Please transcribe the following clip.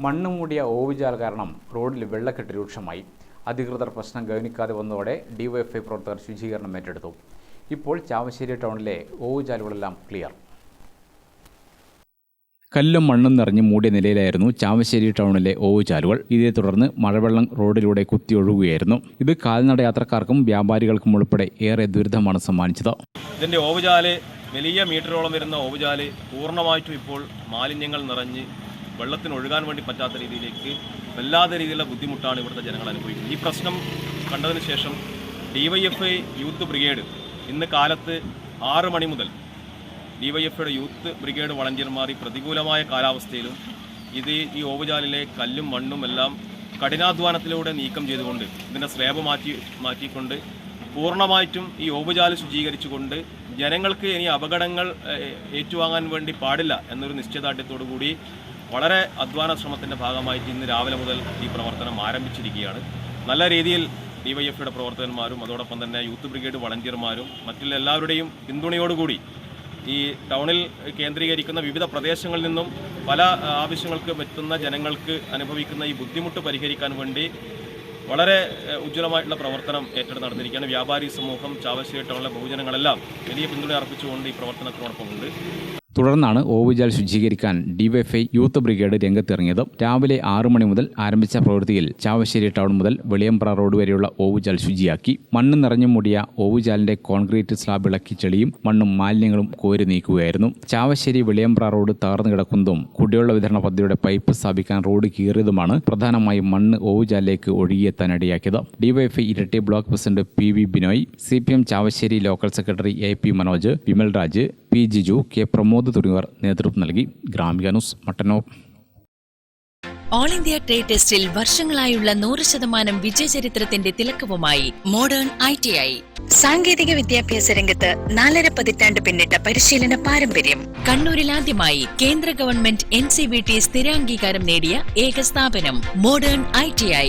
മണ്ണ് മൂടിയ ഓവുചാൽ കാരണം റോഡിൽ വെള്ളക്കെട്ട് രൂക്ഷമായി. അധികൃതർ പ്രശ്നം ഗവനിക്കാതെ വന്നതോടെ ഡിവൈഎഫ്ഐ പ്രവർത്തകർ ശുചീകരണം ഏറ്റെടുത്തു. ഇപ്പോൾ ചാവശ്ശേരി ടൗണിലെ ഓവുചാലുകളെല്ലാം ക്ലിയർ. കല്ലും മണ്ണും നിറഞ്ഞ് മൂടിയ നിലയിലായിരുന്നു ചാവശ്ശേരി ടൗണിലെ ഓവുചാലുകൾ. ഇതേ തുടർന്ന് മഴവെള്ളം റോഡിലൂടെ കുത്തിയൊഴുകുകയായിരുന്നു ഇത് കാൽനട യാത്രക്കാർക്കും വ്യാപാരികൾക്കും ഉൾപ്പെടെ ഏറെ ദുരിതമാണ് സമ്മാനിച്ചത്. ഇതിന്റെ ഓവുചാൽ വലിയ മീറ്ററോളം വരുന്ന ഓവുചാൽ പൂർണമായിട്ടും ഇപ്പോൾ മാലിന്യങ്ങൾ നിറഞ്ഞ് വെള്ളത്തിന് ഒഴുകാൻ വേണ്ടി പറ്റാത്ത രീതിയിലേക്ക് വല്ലാത്ത രീതിയിലുള്ള ബുദ്ധിമുട്ടാണ് ഇവിടുത്തെ ജനങ്ങൾ അനുഭവിക്കുന്നത്. ഈ പ്രശ്നം കണ്ടതിന് ശേഷം ഡിവൈഎഫ്ഐ യൂത്ത് ബ്രിഗേഡ് ഇന്ന് കാലത്ത് ആറ് മണി മുതൽ ഡിവൈഎഫ്ഐയുടെ യൂത്ത് ബ്രിഗേഡ് വളണ്ടിയർമാർ ഈ പ്രതികൂലമായ കാലാവസ്ഥയിലും ഇത് ഈ ഓവുചാലിലെ കല്ലും മണ്ണും എല്ലാം കഠിനാധ്വാനത്തിലൂടെ നീക്കം ചെയ്തുകൊണ്ട് ഇതിന്റെ സ്ലേബ് മാറ്റി മാറ്റിക്കൊണ്ട് പൂർണമായിട്ടും ഈ ഓവുചാൽ ശുചീകരിച്ചുകൊണ്ട് ജനങ്ങൾക്ക് ഇനി അപകടങ്ങൾ ഏറ്റുവാങ്ങാൻ വേണ്ടി പാടില്ല എന്നൊരു നിശ്ചയദാർഢ്യത്തോടു കൂടി വളരെ അധ്വാന ശ്രമത്തിന്റെ ഭാഗമായിട്ട് ഇന്ന് രാവിലെ മുതൽ ഈ പ്രവർത്തനം ആരംഭിച്ചിരിക്കുകയാണ്. നല്ല രീതിയിൽ ഡിവൈഎഫ്ഐയുടെ പ്രവർത്തകന്മാരും അതോടൊപ്പം തന്നെ യൂത്ത് ബ്രിഗേഡ് വളണ്ടിയർമാരും മറ്റുള്ള എല്ലാവരുടെയും പിന്തുണയോടുകൂടി ഈ ടൗണിൽ കേന്ദ്രീകരിക്കുന്ന വിവിധ പ്രദേശങ്ങളിൽ നിന്നും പല ആവശ്യങ്ങൾക്ക് എത്തുന്ന ജനങ്ങൾക്ക് അനുഭവിക്കുന്ന ഈ ബുദ്ധിമുട്ട് പരിഹരിക്കാൻ വേണ്ടി വളരെ ഉജ്ജ്വലമായിട്ടുള്ള പ്രവർത്തനം ഏറ്റെടുത്ത് നടന്നിരിക്കുകയാണ്. വ്യാപാരി സമൂഹം ചാവശ്ശേരി ടൗണിലെ ബഹുജനങ്ങളെല്ലാം വലിയ പിന്തുണ അർപ്പിച്ചുകൊണ്ട് ഈ പ്രവർത്തനത്തിനോടൊപ്പമുണ്ട്. തുടർന്നാണ് ഓവുചാൽ ശുചീകരിക്കാൻ ഡിവൈഎഫ്ഐ യൂത്ത് ബ്രിഗേഡ് രംഗത്തിറങ്ങിയത്. രാവിലെ ആറു മണി മുതൽ ആരംഭിച്ച പ്രവൃത്തിയിൽ ചാവശ്ശേരി ടൗൺ മുതൽ വെളിയമ്പ്ര റോഡ് വരെയുള്ള ഓവുചാൽ ശുചിയാക്കി. മണ്ണ് നിറഞ്ഞു മൂടിയ ഓവുചാലിന്റെ കോൺക്രീറ്റ് സ്ലാബ് ഇളക്കി ചെളിയും മണ്ണും മാലിന്യങ്ങളും കോരി നീക്കുകയായിരുന്നു. ചാവശ്ശേരി വെളിയമ്പ്ര റോഡ് തകർന്നു കിടക്കുന്നതും കുടിവെള്ള വിതരണ പദ്ധതിയുടെ പൈപ്പ് സ്ഥാപിക്കാൻ റോഡ് കീറിയതുമാണ് പ്രധാനമായും മണ്ണ് ഓവുചാലിലേക്ക് ഒഴുകിയെത്താനിടയാക്കിയത്. DYFI Iritty block president P V Binoy C P M Chavassery local secretary A P Manoj Vimal Raj P Jiju K Pramod തുടങ്ങിയവർ നേതൃത്വം നൽകി. Gramika news Mattannur. All India trade ടെസ്റ്റിൽ വർഷങ്ങളായുള്ള നൂറ് ശതമാനം വിജയചരിത്രത്തിന്റെ തിലക്കവുമായി മോഡേൺ ഐ ടി ഐ. സാങ്കേതിക വിദ്യാഭ്യാസ രംഗത്ത് നാലര പതിറ്റാണ്ട് പിന്നിട്ട പരിശീലന പാരമ്പര്യം. കണ്ണൂരിൽ ആദ്യമായി കേന്ദ്ര government N C V T സ്ഥിരാംഗീകാരം നേടിയ ഏക സ്ഥാപനം മോഡേൺ ഐ ടി ഐ.